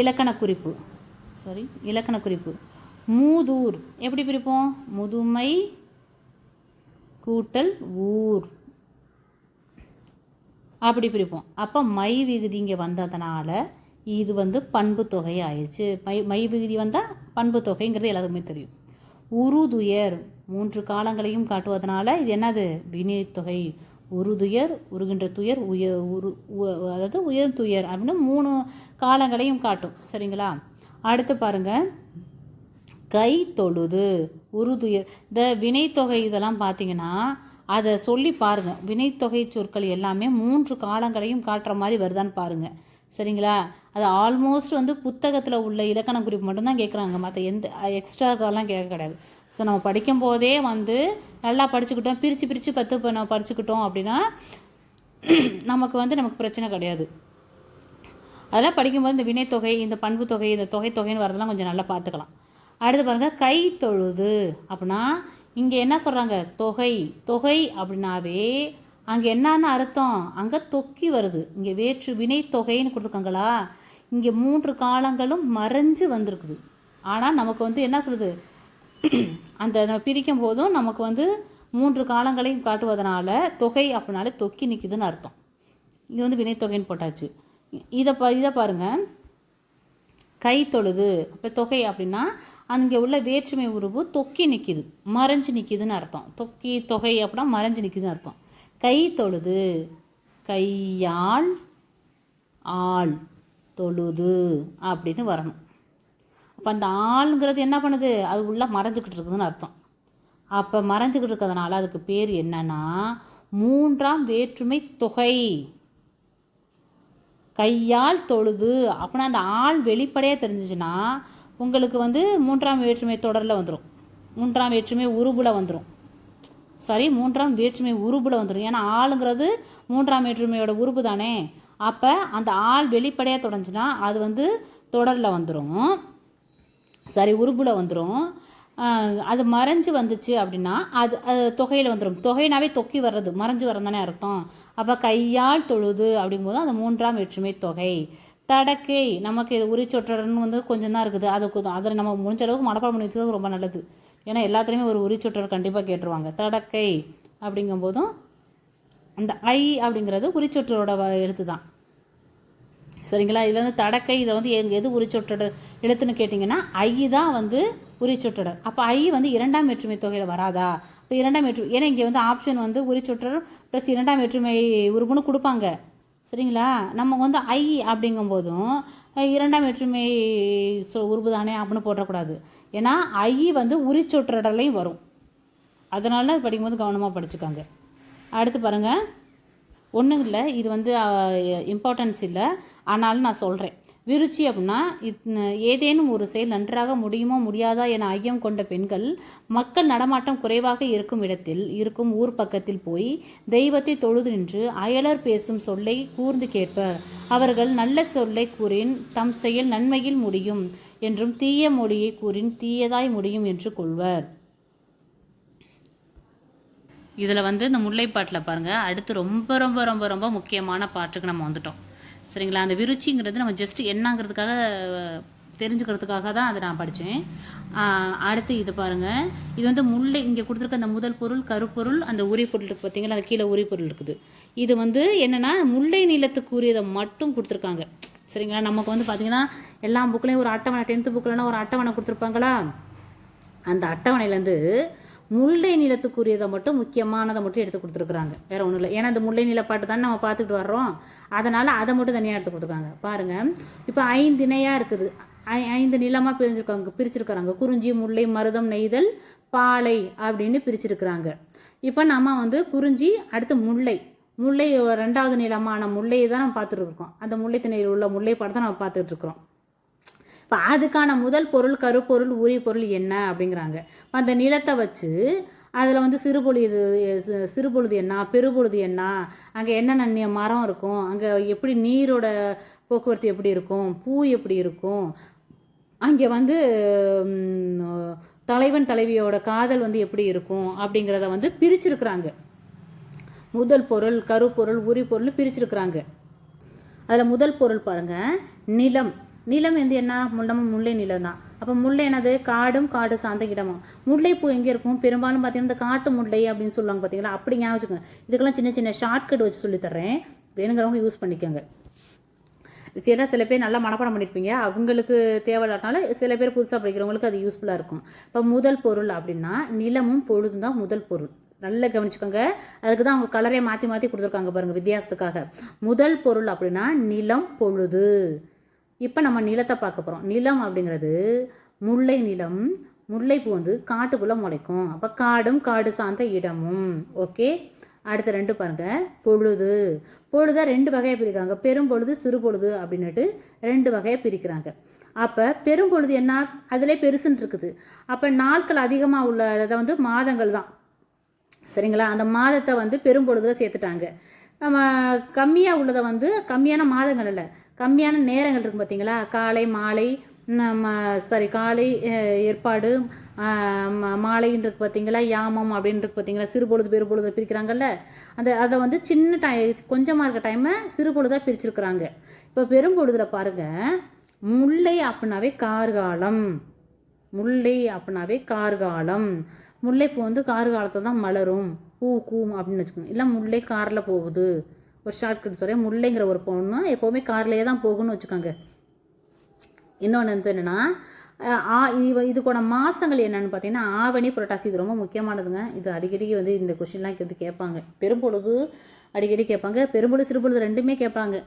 இலக்கண குறிப்பு. சாரி இலக்கண குறிப்பு. மூதூர். எப்படி பிரிப்போம்? முதுமை கூட்டல் ஊர். அப்படி பிரிப்போம். அப்போ மை விகுதி இங்கே வந்ததுனால இது வந்து பண்பு தொகை ஆயிடுச்சு மை மை விகுதி வந்தால் பண்பு தொகைங்கிறது எல்லாத்துக்குமே தெரியும். உருதுயர் மூன்று காலங்களையும் காட்டுவதனால இது என்னது? வினைத்தொகை உருதுயர் உருகின்ற துயர் உயர் உரு உ- அதாவது உயர் துயர் அப்படின்னு மூணு காலங்களையும் காட்டும். சரிங்களா? அடுத்து பாருங்கள் கை தொழுது உருதுயர் இந்த வினைத்தொகை இதெல்லாம் பார்த்தீங்கன்னா அதை சொல்லி பாருங்கள் வினைத்தொகை சொற்கள் எல்லாமே மூன்று காலங்களையும் காட்டுற மாதிரி வருதான்னு பாருங்கள் சரிங்களா? அது ஆல்மோஸ்ட் வந்து புத்தகத்தில் உள்ள இலக்கண குறிப்பு மட்டும்தான் கேட்குறாங்க மற்ற எந்த எக்ஸ்ட்ராக்கெல்லாம் கேட்க கிடையாது. ஸோ நம்ம படிக்கும் போதே வந்து நல்லா படிச்சுக்கிட்டோம் பிரித்து பிரித்து பத்து இப்போ நம்ம படிச்சுக்கிட்டோம் அப்படின்னா நமக்கு வந்து நமக்கு பிரச்சனை கிடையாது. அதெல்லாம் படிக்கும்போது இந்த வினைத்தொகை இந்த பண்பு தொகை இந்த தொகை தொகைன்னு வரதெல்லாம் கொஞ்சம் நல்லா பார்த்துக்கலாம் அடுத்து பாருங்கள் கை தொழுது. அப்படின்னா இங்கே என்ன சொல்கிறாங்க தொகை. தொகை அப்படின்னாவே அங்கே என்னன்னு அர்த்தம்? அங்கே தொக்கி வருது. இங்கே வேற்று வினை தொகைன்னு கொடுத்துருக்காங்களா? இங்கே மூன்று காலங்களும் மறைஞ்சு வந்திருக்குது. ஆனால் நமக்கு வந்து என்ன சொல்லுது? அந்த நம்ம பிரிக்கும் போதும் நமக்கு வந்து மூன்று காலங்களையும் காட்டுவதனால தொகை அப்படின்னாலே தொக்கி நிற்கிதுன்னு அர்த்தம். இது வந்து வினைத்தொகைன்னு போட்டாச்சு. இதை பா இதை பாருங்கள் கை தொழுது இப்போ தொகை அப்படின்னா அங்கே உள்ள வேற்றுமை உருவு தொக்கி நிற்கிது மறைஞ்சு நிற்கிதுன்னு அர்த்தம். தொக்கி தொகை அப்படின்னா மறைஞ்சு நிற்கிதுன்னு அர்த்தம். கை தொழுது கையால் ஆள் தொழுது அப்படின்னு வரணும். அப்போ அந்த ஆளுங்கிறது என்ன பண்ணுது? அது உள்ளே மறைஞ்சிக்கிட்டு இருக்குதுன்னு அர்த்தம். அப்போ மறைஞ்சிக்கிட்டு இருக்கிறதுனால அதுக்கு பேர் என்னன்னா மூன்றாம் வேற்றுமை தொகை. கையால் தொழுது அப்படின்னா அந்த ஆள் வெளிப்படையாக தெரிஞ்சிச்சுன்னா உங்களுக்கு வந்து மூன்றாம் வேற்றுமை தொடரில் வந்துடும் மூன்றாம் வேற்றுமை உருபுல வந்துடும் சாரி மூன்றாம் வேற்றுமை உருபுல வந்துடும் ஏன்னா ஆளுங்கிறது மூன்றாம் வேற்றுமையோட உருபு தானே? அப்போ அந்த ஆள் வெளிப்படையாக தொடஞ்சுன்னா அது வந்து தொடரில் வந்துடும் சரி உருபுல வந்துடும் அது மறைஞ்சு வந்துச்சு அப்படின்னா அது அது தொகையில் வந்துடும் தொகைனாவே தொக்கி வர்றது மறைஞ்சு வர்றது தானே அர்த்தம். அப்போ கையால் தொழுது அப்படிங்கும்போது அந்த மூன்றாம் வேற்றுமை தொகை. தடக்கை நமக்கு இது உரிச்சொற்றர்னு வந்து கொஞ்சம் தான் இருக்குது. அதுக்கு அதில் நம்ம முடிஞ்ச அளவுக்கு மனப்பாடம் பண்ணி வச்சுக்கிறது ரொம்ப நல்லது. ஏன்னா எல்லாத்துலேயுமே ஒரு உரிச்சொற்றர் கண்டிப்பாக கேட்டுருவாங்க. தடக்கை அப்படிங்கும்போதும் அந்த ஐ அப்படிங்கிறது உரிச்சொற்றரோட எழுத்து தான். சரிங்களா? இதில் வந்து தடக்கை இதில் வந்து எங்கள் எது உரிச்சொற்றடர் எழுத்துன்னு கேட்டிங்கன்னா ஐ தான் வந்து உரிச்சொற்றொடர் அப்போ ஐ வந்து இரண்டாம் வேற்றுமை தொகையில் வராதா? இப்போ இரண்டாம் வேற்று ஏன்னா இங்கே வந்து ஆப்ஷன் வந்து உரிச்சொற்றர் ப்ளஸ் இரண்டாம் வேற்றுமை உறுப்புன்னு கொடுப்பாங்க. சரிங்களா? நம்ம வந்து ஐ அப்படிங்கும்போதும் இரண்டாம் வேற்றுமை சொ உறுப்பு தானே அப்படின்னு போடக்கூடாது. ஏன்னா ஐ வந்து உரிச்சொற்றடலையும் வரும். அதனால அது படிக்கும்போது கவனமாக படிச்சுக்காங்க. அடுத்து பாருங்கள் ஒன்றும் இல்லை இது வந்து இம்பார்ட்டன்ஸ் இல்லை. ஆனாலும் நான் சொல்கிறேன் விருச்சி அப்படின்னா ஏதேனும் ஒரு செயல் நன்றாக முடியுமோ முடியாதா என ஐயம் கொண்ட பெண்கள் மக்கள் நடமாட்டம் குறைவாக இருக்கும் இடத்தில் இருக்கும் ஊர் பக்கத்தில் போய் தெய்வத்தை தொழுது நின்று அயலர் பேசும் சொல்லை கூர்ந்து கேட்பர் அவர்கள் நல்ல சொல்லை கூறின் தம் செயல் நன்மையில் முடியும் என்றும் தீய மொழியை கூறின் தீயதாய் முடியும் என்று கொள்வர். இதில் வந்து இந்த முல்லைப்பாட்டில் பாருங்கள் அடுத்து ரொம்ப ரொம்ப ரொம்ப ரொம்ப முக்கியமான பாட்டுக்கு நம்ம வந்துட்டோம். சரிங்களா? அந்த விருச்சிங்கிறது நம்ம ஜஸ்ட் என்னங்கிறதுக்காக தெரிஞ்சுக்கிறதுக்காக தான் அதை நான் படித்தேன் அடுத்து இது பாருங்கள் இது வந்து முல்லை இங்கே கொடுத்துருக்க அந்த முதல் பொருள் கருப்பொருள் அந்த உரி பொருள் இருக்குது பார்த்தீங்களா அது கீழே உரி பொருள் இருக்குது. இது வந்து என்னென்னா முல்லை நீளத்துக்கு உரியதை மட்டும் கொடுத்துருக்காங்க. சரிங்களா? நமக்கு வந்து பார்த்தீங்கன்னா எல்லா புக்லேயும் ஒரு அட்டவணை டென்த்து புக்கில்னா ஒரு அட்டவணை கொடுத்துருப்பாங்களா? அந்த அட்டவணையிலேருந்து முல்லை நிலத்துக்குரியதை மட்டும் முக்கியமானதை மட்டும் எடுத்து கொடுத்துருக்குறாங்க. வேற ஒன்றும் இல்லை. ஏன்னா அந்த முல்லை நிலப்பாட்டு தானே நம்ம பார்த்துக்கிட்டு வர்றோம். அதனால் அதை மட்டும் தனியாக எடுத்து கொடுத்துருக்காங்க. பாருங்கள் இப்போ ஐந்து இணையாக இருக்குது. ஐ- ஐந்து நிலமாக பிரிஞ்சிருக்காங்க பிரிச்சிருக்கிறாங்க. குறிஞ்சி முல்லை மருதம் நெய்தல் பாலை அப்படின்னு பிரிச்சிருக்கிறாங்க. இப்போ நம்ம வந்து குறிஞ்சி அடுத்து முல்லை. முல்லை ரெண்டாவது நிலமான முல்லையை தான் நம்ம பார்த்துட்டு இருக்கோம். அந்த முல்லை திணையில் உள்ள முல்லை பாட்டு தான் நம்ம பார்த்துட்டு இருக்கிறோம். இப்போ அதுக்கான முதல் பொருள் கருப்பொருள் உரி பொருள் என்ன அப்படிங்கிறாங்க. அந்த நிலத்தை வச்சு அதில் வந்து சிறுபொழுது சிறுபொழுது என்ன பெருபொழுது என்ன அங்கே என்னென்ன மரம் இருக்கும் அங்கே எப்படி நீரோட போக்குவரத்து எப்படி இருக்கும் பூ எப்படி இருக்கும் அங்கே வந்து தலைவன் தலைவியோட காதல் வந்து எப்படி இருக்கும் அப்படிங்கிறத வந்து பிரிச்சிருக்கிறாங்க. முதல் பொருள் கருப்பொருள் உரி பொருள் பிரிச்சிருக்கிறாங்க. அதில் முதல் பொருள் பாருங்கள் நிலம். நிலம் வந்து என்ன? முள்ளமும் முல்லை நிலம் தான் அப்போ முல்லை என்னது? காடும் காடு சார்ந்த இடமும் முல்லைப்பூ எங்கே இருக்கும்? பெரும்பாலும் பார்த்தீங்கன்னா இந்த காட்டு முல்லை அப்படின்னு சொல்லுவாங்க பார்த்தீங்களா அப்படி ஞாபகம் வச்சுக்கோங்க. இதுக்கெல்லாம் சின்ன சின்ன ஷார்ட்கட் வச்சு சொல்லித்தர்றேன் வேணுங்கிறவங்க யூஸ் பண்ணிக்கோங்க. ஏன்னா சில பேர் நல்லா மனப்பாடம் பண்ணியிருப்பீங்க அவங்களுக்கு தேவையில்லாட்டால சில பேர் புதுசாக படிக்கிறவங்களுக்கு அது யூஸ்ஃபுல்லாக இருக்கும். இப்போ முதல் பொருள் அப்படின்னா நிலமும் பொழுதும் தான் முதல் பொருள். நல்லா கவனிச்சுக்கோங்க. அதுக்கு தான் அவங்க கலரே மாற்றி மாற்றி கொடுத்துருக்காங்க பாருங்கள் வித்தியாசத்துக்காக. முதல் பொருள் அப்படின்னா நிலம் பொழுது. இப்போ நம்ம நிலத்தை பார்க்க போகிறோம் நிலம் அப்படிங்கிறது முல்லை நிலம். முல்லைப்பூ வந்து காட்டுக்குள்ளே முளைக்கும். அப்போ காடும் காடு சார்ந்த இடமும். ஓகே? அடுத்த ரெண்டு பாருங்க. பொழுது. பொழுதை ரெண்டு வகையாக பிரிக்கிறாங்க. பெரும்பொழுது சிறு பொழுது அப்படின்னுட்டு ரெண்டு வகையாக பிரிக்கிறாங்க. அப்போ பெரும்பொழுது என்ன? அதிலே பெருசுன்னு இருக்குது. அப்போ நாட்கள் அதிகமாக உள்ள அதை வந்து மாதங்கள் தான். சரிங்களா? அந்த மாதத்தை வந்து பெரும்பொழுதில் சேர்த்துட்டாங்க. நம்ம கம்மியாக உள்ளதை வந்து கம்மியான மாதங்கள் இல்லை. கம்மியான நேரங்கள் இருக்கும் பார்த்தீங்களா காலை மாலை சாரி காலை ஏற்பாடு மாலைன்றது பார்த்தீங்களா யாமம் அப்படின்றது பார்த்தீங்களா சிறுபொழுது பெருபொழுது பிரிக்கிறாங்கல்ல? அந்த அதை வந்து சின்ன டை கொஞ்சமாக இருக்க டைமை சிறுபொழுதாக பிரிச்சிருக்கிறாங்க. இப்போ பெரும்பொழுதில் பாருங்க முல்லை அப்படின்னாவே கார்காலம். முல்லை அப்படின்னாவே கார்காலம். முல்லைப்பூ வந்து கார்காலத்தில் தான் மலரும். பூ கூம் அப்படின்னு வச்சுக்கோங்க. இல்லை முல்லை காரில் போகுது. ஒரு ஷார்ட்கட் சொல்கிறேன் முல்லைங்கிற ஒரு பொண்ணு எப்போவுமே கார்லேயே தான் போகும்னு வச்சுக்கோங்க. இன்னொன்று வந்து என்னென்னா ஆ இது இதுக்கான மாதங்கள் என்னென்னு பார்த்தீங்கன்னா ஆவணி புரட்டாசி இது ரொம்ப முக்கியமானதுங்க. இது அடிக்கடி வந்து இந்த கொஷின்லாம் வந்து கேட்பாங்க. பெரும்பொழுது அடிக்கடி கேட்பாங்க. பெரும்பொழுது சிறுபொழுது ரெண்டுமே கேட்பாங்க.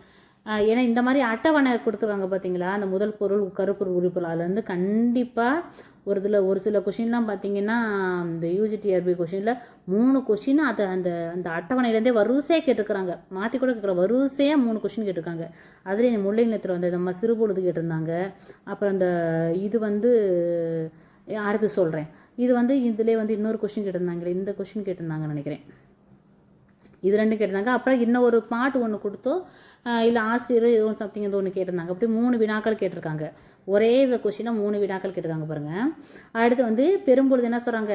ஏன்னா இந்த மாதிரி அட்டவணை கொடுத்துருக்காங்க பார்த்தீங்களா அந்த முதல் பொருள் கருப்பொருள் உறுப்புகள் அதுல கண்டிப்பாக ஒரு இதில் ஒரு சில கொஷின்லாம் பார்த்தீங்கன்னா இந்த யூஜிடிஆர்பி கொஷினில் மூணு கொஷின் அது அந்த அந்த அட்டவணையிலேருந்தே வரிசையாக கேட்டிருக்கிறாங்க. மாற்றி கூட கேட்குற வரிசையாக மூணு கொஷின் கேட்டிருக்காங்க. அதுலேயும் இந்த முல்லை நிலத்தில் வந்து நம்ம சிறுபொழுது கேட்டிருந்தாங்க. அப்புறம் அந்த இது வந்து அடுத்து சொல்கிறேன் இது வந்து இதுலேயே வந்து இன்னொரு கொஷின் கேட்டிருந்தாங்களே இந்த கொஷின் கேட்டிருந்தாங்கன்னு நினைக்கிறேன். இது ரெண்டும் கேட்டிருந்தாங்க. அப்புறம் இன்னும் ஒரு பாட்டு ஒன்று கொடுத்தோ இல்லை ஆசிரியர் ஏதோ ஒன்று சம்திங் ஏதோ ஒன்று கேட்டிருந்தாங்க. அப்படி மூணு வினாக்கள் கேட்டிருக்காங்க. ஒரே இதை கொஷினை மூணு வினாக்கள் கேட்டிருக்காங்க பாருங்கள் அடுத்து வந்து பெரும்பொழுது என்ன சொல்கிறாங்க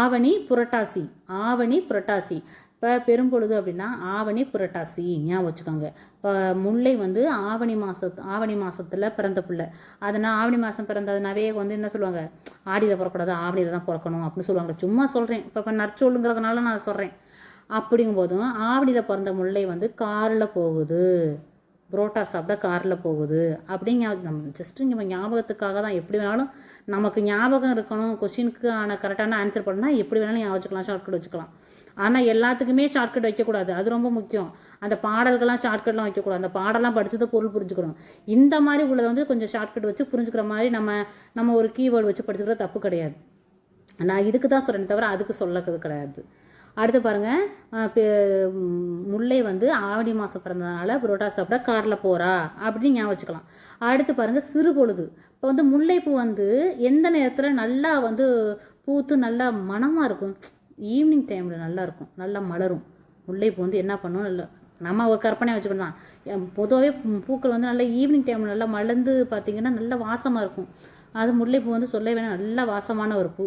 ஆவணி புரட்டாசி. ஆவணி புரட்டாசி. இப்போ பெரும்பொழுது அப்படின்னா ஆவணி புரட்டாசி ஏன் வச்சுக்கோங்க. இப்போ முல்லை வந்து ஆவணி மாதத்து ஆவணி மாதத்தில் பிறந்த பிள்ளை. அதனால் ஆவணி மாதம் பிறந்ததுனாவே வந்து என்ன சொல்லுவாங்க? ஆடியில் பிறக்கூடாது ஆவணியில் தான் பிறக்கணும் அப்படின்னு சொல்லுவாங்க. சும்மா சொல்கிறேன் இப்போ இப்போ நற்சொல்லுங்கிறதுனால நான் சொல்கிறேன் அப்படிங்கும்போதும் ஆவணியில் பிறந்த முல்லை வந்து காரில் போகுது. புரோட்டா சாப்பிட காரில் போகுது. அப்படிங்க நம்ம ஜஸ்ட்டு நம்ம ஞாபகத்துக்காக தான் எப்படி வேணாலும் நமக்கு ஞாபகம் இருக்கணும் கொஷினுக்கு ஆன கரெக்டான ஆன்சர் பண்ணால் எப்படி வேணாலும் ஞாபகம் வச்சுக்கலாம் ஷார்ட்கட் வச்சுக்கலாம். ஆனால் எல்லாத்துக்குமே ஷார்ட்கட் வைக்கக்கூடாது அது ரொம்ப முக்கியம். அந்த பாடல்கள்லாம் ஷார்ட்கட்லாம் வைக்கக்கூடாது அந்த பாடலாம் படிச்சதை பொருள் புரிஞ்சுக்கணும். இந்த மாதிரி உள்ளதை வந்து கொஞ்சம் ஷார்ட்கட் வச்சு புரிஞ்சுக்கிற மாதிரி நம்ம நம்ம ஒரு கீவேர்டு வச்சு படிச்சுக்கிற தப்பு கிடையாது. நான் இதுக்கு தான் சொல்கிறேன் தவிர அதுக்கு சொல்லக்கிறது கிடையாது. அடுத்து பாருங்கள் பெ- முல்லை வந்து ஆவணி மாதம் பிறந்ததுனால புரோட்டா சாப்பிட காரில் போகிறா அப்படின்னு ஞாபகம் வச்சுக்கலாம். அடுத்து பாருங்கள் சிறு பொழுது. இப்போ வந்து முல்லைப்பூ வந்து எந்த நேரத்தில் நல்லா வந்து பூத்து நல்லா மணமாக இருக்கும்? ஈவினிங் டைமில் நல்லா இருக்கும் நல்லா மலரும். முல்லைப்பூ வந்து என்ன பண்ணும்? நல்லா நம்ம ஒரு கற்பனை வச்சுக்கணும் பொதுவாகவே பூக்கள் வந்து நல்லா ஈவினிங் டைமில் நல்லா மலர்ந்து பார்த்திங்கன்னா நல்ல வாசமாக இருக்கும். அது முல்லைப்பூ வந்து சொல்ல வேணாம் நல்லா வாசமான ஒரு பூ.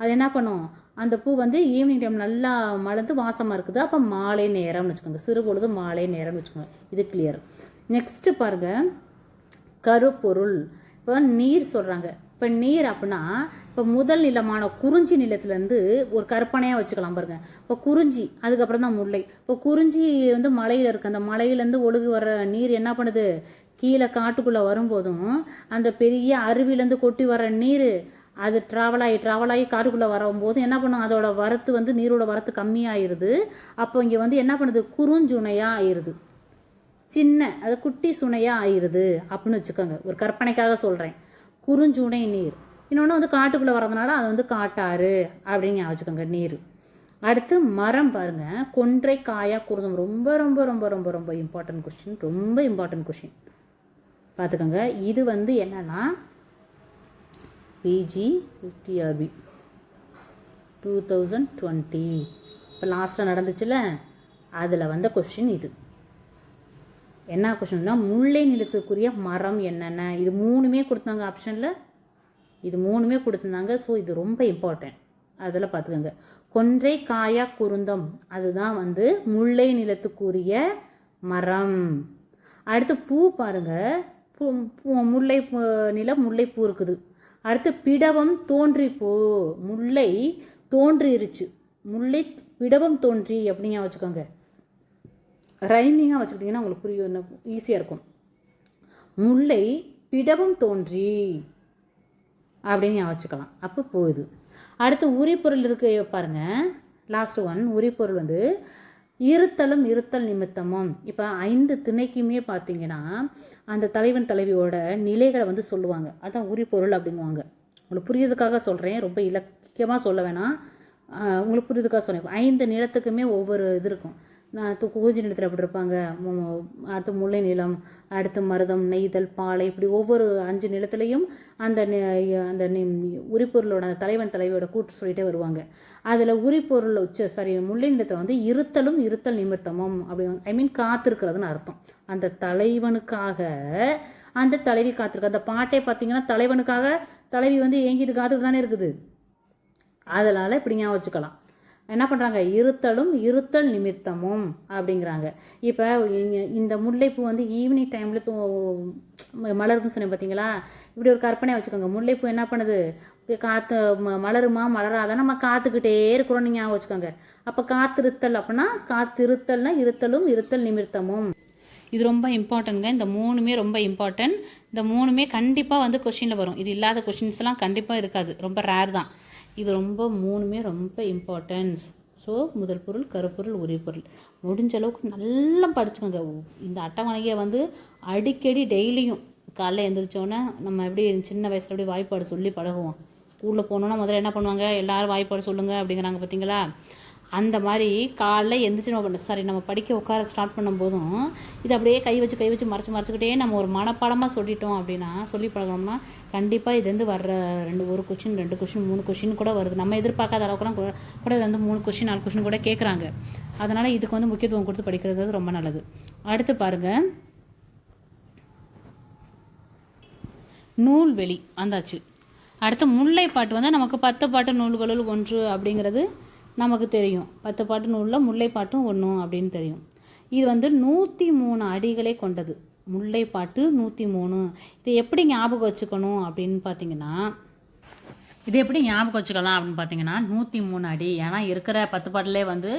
அது என்ன பண்ணும்? அந்த பூ வந்து ஈவினிங் டைம் நல்லா மலர்ந்து வாசமாக இருக்குது. அப்போ மாலை நேரம்னு வச்சுக்கோங்க. சிறு பொழுது மாலை நேரம்னு வச்சுக்கோங்க. இது கிளியர் நெக்ஸ்ட்டு பாருங்க. கருப்பொருள். இப்போ நீர் சொல்கிறாங்க இப்போ நீர் அப்படின்னா இப்போ முதல் நிலமான குறிஞ்சி நிலத்துலேருந்து ஒரு கற்பனையாக வச்சுக்கலாம் பாருங்கள் இப்போ குறிஞ்சி அதுக்கப்புறம் தான் முல்லை. இப்போ குறிஞ்சி வந்து மலையில் இருக்குது அந்த மலையிலேருந்து ஒழுகு வர்ற நீர் என்ன பண்ணுது? கீழே காட்டுக்குள்ளே வரும்போதும் அந்த பெரிய அருவிலேருந்து கொட்டி வர்ற நீர் அது ட்ராவல் ஆகி ட்ராவல் ஆகி காட்டுக்குள்ளே வரும்போது என்ன பண்ணும்? அதோட வரத்து வந்து நீரோட வரத்து கம்மியாயிருது. அப்போ இங்கே வந்து என்ன பண்ணுது? குறுஞ்சுனையாக ஆயிருது. சின்ன அது குட்டி சுனையாக ஆயிருது அப்படின்னு வச்சுக்கோங்க. ஒரு கற்பனைக்காக சொல்கிறேன் குறுஞ்சுனை நீர். இன்னொன்று வந்து காட்டுக்குள்ளே வரதுனால அது வந்து காட்டாறு அப்படின்னு வச்சுக்கோங்க நீர். அடுத்து மரம் பாருங்க. கொன்றை காயா குருதம். ரொம்ப ரொம்ப ரொம்ப ரொம்ப ரொம்ப இம்பார்ட்டன்ட் கொஷின் ரொம்ப இம்பார்ட்டன்ட் கொஷின் பார்த்துக்கோங்க. இது வந்து என்னென்னா PG TRB two thousand twenty இப்போ லாஸ்ட்டாக நடந்துச்சுல? அதில் வந்த கொஷின் இது. என்ன கொஷின்னா முல்லை நிலத்துக்குரிய மரம் என்னென்ன? இது மூணுமே கொடுத்தாங்க ஆப்ஷனில் இது மூணுமே கொடுத்துருந்தாங்க. ஸோ இது ரொம்ப இம்பார்ட்டன்ட் அதில் பார்த்துக்கோங்க கொன்றை காயா குருந்தம். அதுதான் வந்து முல்லை நிலத்துக்குரிய மரம். அடுத்து பூ பாருங்க. பூ பூ- முல்லை நிலம் முல்லைப்பூ இருக்குது. அடுத்து பிடவம் தோன்றி போ முல்லை தோன்றிருச்சு. முல்லை பிடவம் தோன்றி அப்படிங்க வச்சுக்கோங்க. ரைமிங்காக வச்சுக்கிட்டிங்கன்னா உங்களுக்கு புரியும் ஈஸியாக இருக்கும். முல்லை பிடவம் தோன்றி அப்படின்னு ஞாபகம் வச்சுக்கலாம். அப்போ போகுது. அடுத்து உரிப்பொருள் இருக்கு பாருங்க. லாஸ்ட் ஒன் உரிப்பொருள் வந்து இருத்தலும் இருத்தல் நிமித்தமும். இப்போ ஐந்து திணைக்குமே பார்த்தீங்கன்னா அந்த தலைவன் தலைவியோட நிலைகளை வந்து சொல்லுவாங்க. அதான் உரிப்பொருள் அப்படிங்குவாங்க. உங்களுக்கு புரியுறதுக்காக சொல்கிறேன் ரொம்ப இலக்கியமாக சொல்ல வேணாம். உங்களுக்கு புரியுதுக்காக சொன்னேன் ஐந்து நிலத்துக்குமே ஒவ்வொரு இது இருக்கும். நான் து நிலத்தில் அப்படி இருப்பாங்க. மு- அடுத்து முல்லை நிலம் அடுத்து மருதம் நெய்தல் பாலை இப்படி ஒவ்வொரு அஞ்சு நிலத்துலையும் அந்த அந்த உரிப்பொருளோட அந்த தலைவன் தலைவியோட கூட்டு சொல்லிகிட்டே வருவாங்க. அதில் உரிப்பொருள் உச்ச சாரி முல்லை நிலத்தில் வந்து இருத்தலும் இருத்தல் நிமித்தமும் அப்படி ஐ மீன் காத்திருக்கிறதுன்னு அர்த்தம். அந்த தலைவனுக்காக அந்த தலைவி காத்திருக்கு அந்த பாட்டே பார்த்தீங்கன்னா தலைவனுக்காக தலைவி வந்து ஏங்கிட்டு காத்துட்டு தானே இருக்குது. அதனால் இப்படி ஞாபகம் வச்சுக்கலாம். என்ன பண்ணுறாங்க இருத்தலும் இருத்தல் நிமித்தமும் அப்படிங்கிறாங்க. இப்போ இந்த முல்லைப்பூ வந்து ஈவினிங் டைமில் தூ மலருதுன்னு சொன்னேன் பார்த்தீங்களா இப்படி ஒரு கற்பனையாக வச்சுக்கோங்க. முல்லைப்பூ என்ன பண்ணுது? காற்று ம மலருமா? மலராத? நம்ம காத்துக்கிட்டே இருக்கிறோம் நீங்கள் வச்சுக்கோங்க. அப்போ காத்திருத்தல் அப்படின்னா காத்திருத்தல்னா இருத்தலும் இருத்தல் நிமித்தமும். இது ரொம்ப இம்பார்ட்டன்ட்ங்க இந்த மூணுமே ரொம்ப இம்பார்ட்டன்ட் இந்த மூணுமே கண்டிப்பாக வந்து கொஷினில் வரும். இது இல்லாத கொஷின்ஸ்லாம் கண்டிப்பாக இருக்காது. ரொம்ப ரேர் தான். இது ரொம்ப மூணுமே ரொம்ப இம்பார்ட்டன்ஸ் ஸோ முதல் பொருள் கருப்பொருள் உரிப்பொருள் முடிஞ்ச அளவுக்கு நல்லா படிச்சுக்கோங்க. இந்த அட்டவணையை வந்து அடிக்கடி டெய்லியும் காலைல எழுந்திரிச்சோன்னே நம்ம எப்படி சின்ன வயசில் எப்படி வாய்ப்பாடு சொல்லி பழகுவோம். ஸ்கூலில் போனோன்னா முதல்ல என்ன பண்ணுவாங்க? எல்லோரும் வாய்ப்பாடு சொல்லுங்கள் அப்படிங்கிறாங்க பார்த்தீங்களா அந்த மாதிரி காலைல எந்திரிச்சு நம்ம பண்ண சாரி நம்ம படிக்க உட்கார ஸ்டார்ட் பண்ணும்போதும் இது அப்படியே கை வச்சு கை வச்சு மறைச்சு மறைச்சிக்கிட்டே நம்ம ஒரு மனப்பாடமாக சொல்லிட்டோம் அப்படின்னா சொல்லி பழகணும்னா கண்டிப்பாக இதுலேருந்து வர்ற ரெண்டு ஒரு கொஷின் ரெண்டு கொஷின் மூணு கொஷின் கூட வருது. நம்ம எதிர்பார்க்காத அளவுக்குலாம் கூட கூட மூணு கொஷின் நாலு கொஷின் கூட கேட்குறாங்க அதனால் இதுக்கு வந்து முக்கியத்துவம் கொடுத்து படிக்கிறது ரொம்ப நல்லது. அடுத்து பாருங்கள் நூல்வெளி வந்தாச்சு. அடுத்து முல்லை பாட்டு வந்து நமக்கு பத்து பாட்டு நூல்களுள் ஒன்று அப்படிங்கிறது நமக்கு தெரியும். பத்து பாட்டு நூலில் முல்லைப்பாட்டும் ஒன்று அப்படின்னு தெரியும். இது வந்து நூற்றி மூணு அடிகளை கொண்டது. முல்லைப்பாட்டு நூற்றி மூணு இதை எப்படி ஞாபகம் வச்சுக்கணும் அப்படின்னு பார்த்தீங்கன்னா இது எப்படி ஞாபகம் வச்சுக்கலாம் அப்படின்னு பார்த்தீங்கன்னா நூற்றி மூணு அடி. ஏன்னா இருக்கிற பத்து பாட்டிலே வந்து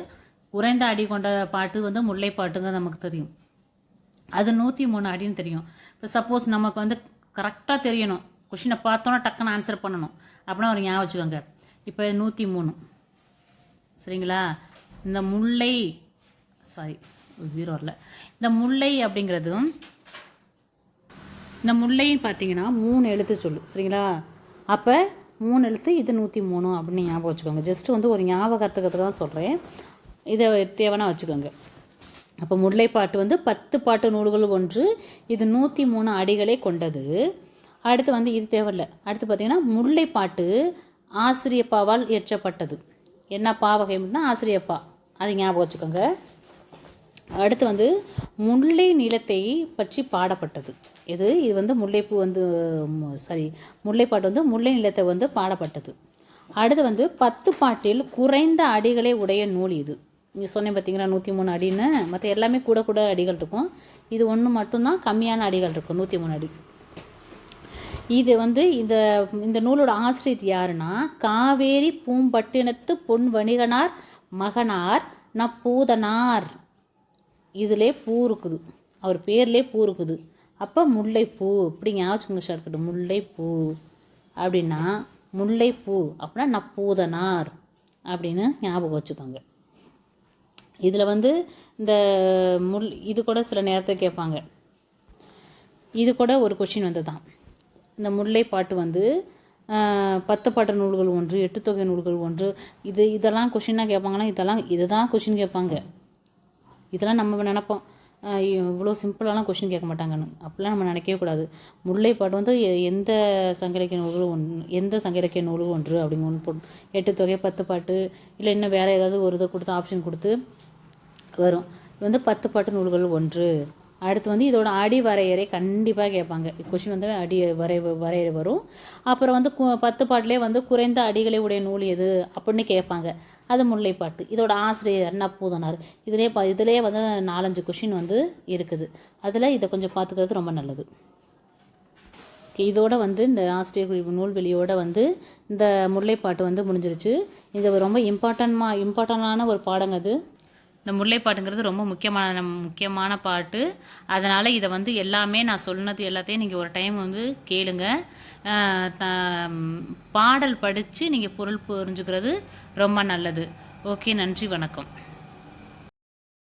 குறைந்த அடி கொண்ட பாட்டு வந்து முல்லைப்பாட்டுங்க நமக்கு தெரியும். அது நூற்றி மூணு அடின்னு தெரியும். இப்போ சப்போஸ் நமக்கு வந்து கரெக்டாக தெரியணும். கொஷினை பார்த்தோன்னா டக்குன்னு ஆன்சர் பண்ணணும். அப்படின்னா ஒரு ஞாபகம் வச்சுக்கோங்க. இப்போ நூற்றி மூணு சரிங்களா? இந்த முல்லை சாரி ஜீரோ வரல. இந்த முல்லை அப்படிங்கிறதும் இந்த முல்லைன்னு பார்த்தீங்கன்னா மூணு எழுத்து சொல்லு சரிங்களா? அப்போ மூணு எழுத்து இது நூற்றி மூணு அப்படின்னு ஞாபகம் வச்சுக்கோங்க. ஜஸ்ட் வந்து ஒரு ஞாபகத்துக்கு தான் சொல்கிறேன் இதை தேவைன்னா வச்சுக்கோங்க. அப்போ முல்லைப்பாட்டு வந்து பத்து பாட்டு நூல்கள் ஒன்று இது நூற்றி மூணு அடிகளை கொண்டது. அடுத்து வந்து இது தேவையில்லை. அடுத்து பார்த்தீங்கன்னா முல்லைப்பாட்டு ஆசிரியப்பாவால் இயற்றப்பட்டது. என்ன பா வகை ஆசிரியப்பா அதை ஞாபகம் வச்சுக்கோங்க. அடுத்து வந்து முல்லை நிலத்தை பற்றி பாடப்பட்டது. இது இது வந்து முல்லைப்பூ வந்து சாரி முல்லைப்பாட்டு வந்து முல்லை நிலத்தை வந்து பாடப்பட்டது. அடுத்து வந்து பத்து பாட்டில் குறைந்த அடிகளை உடைய நூல் இது. நீங்கள் சொன்னேன் பார்த்தீங்கன்னா நூற்றி மூணு அடின்னு? மற்ற எல்லாமே கூட கூட அடிகள் இருக்கும். இது ஒன்று மட்டும்தான் கம்மியான அடிகள் இருக்கும் நூற்றி மூணு அடி. இது வந்து இந்த இந்த நூலோட ஆசிரியர் யாருன்னா காவேரி பூம்பட்டினத்து பொன் வணிகனார் மகனார் நப்பூதனார். இதிலே பூ இருக்குது. அவர் பேர்லே பூ இருக்குது. அப்போ முல்லைப்பூ இப்படி ஞாபகம் இருக்கட்டும். முல்லைப்பூ அப்படின்னா முல்லைப்பூ அப்படின்னா நப்பூதனார் அப்படின்னு ஞாபகம் வச்சுக்கோங்க இதில் வந்து இந்த முல் இது கூட சில நேரத்தில் கேட்பாங்க. இது கூட ஒரு கொஷின் வந்து தான் இந்த முல்லை பாட்டு வந்து பத்து பாட்டு நூல்கள் ஒன்று எட்டு தொகை நூல்கள் ஒன்று இது இதெல்லாம் கொஷினாக கேட்பாங்கன்னா இதெல்லாம் இதுதான் கொஷின் கேட்பாங்க. இதெல்லாம் நம்ம நினைப்போம். இவ்வளோ சிம்பிளாலாம் கொஷின் கேட்க மாட்டாங்கன்னு. அப்படிலாம் நம்ம நினைக்கவே கூடாது. முல்லைப்பாட்டு வந்து எந்த சங்க இலக்கிய நூல்களும் ஒன்று எந்த சங்க இலக்கிய நூலும் ஒன்று அப்படிங்க ஒன்று போட்டு எட்டு தொகை பத்து பாட்டு இல்லை இன்னும் வேறு ஏதாவது ஒரு இதை கொடுத்து ஆப்ஷன் கொடுத்து வரும். இது வந்து பத்து பாட்டு நூல்கள் ஒன்று. அடுத்து வந்து இதோட அடி வரையறை கண்டிப்பாக கேட்பாங்க. கொஷின் வந்து அடி வரை வரையறை வரும். அப்புறம் வந்து கு- பத்து பாட்டிலே வந்து குறைந்த அடிகளை உடைய நூல் எது அப்படின்னு கேட்பாங்க. அது முல்லைப்பாட்டு. இதோட ஆசிரியர் நப்பூதனார் இதிலே ப இதிலே வந்து நாலஞ்சு கொஷின் வந்து இருக்குது. அதில் இதை கொஞ்சம் பார்த்துக்கிறது ரொம்ப நல்லது. இதோட வந்து இந்த ஆசிரியர் குறிப்பு நூல்வெளியோட வந்து இந்த முல்லைப்பாட்டு வந்து முடிஞ்சிருச்சு. இது ரொம்ப இம்பார்ட்டன்மா இம்பார்ட்டண்டான ஒரு பாடங்க அது. இந்த முல்லைப்பாட்டுங்கிறது ரொம்ப முக்கியமான முக்கியமான பாட்டு. அதனால் இதை வந்து எல்லாமே நான் சொன்னது எல்லாத்தையும் நீங்கள் ஒரு டைம் வந்து கேளுங்க. த- பாடல் படித்து நீங்கள் பொருள் புரிஞ்சுக்கிறது ரொம்ப நல்லது. ஓகே நன்றி வணக்கம்.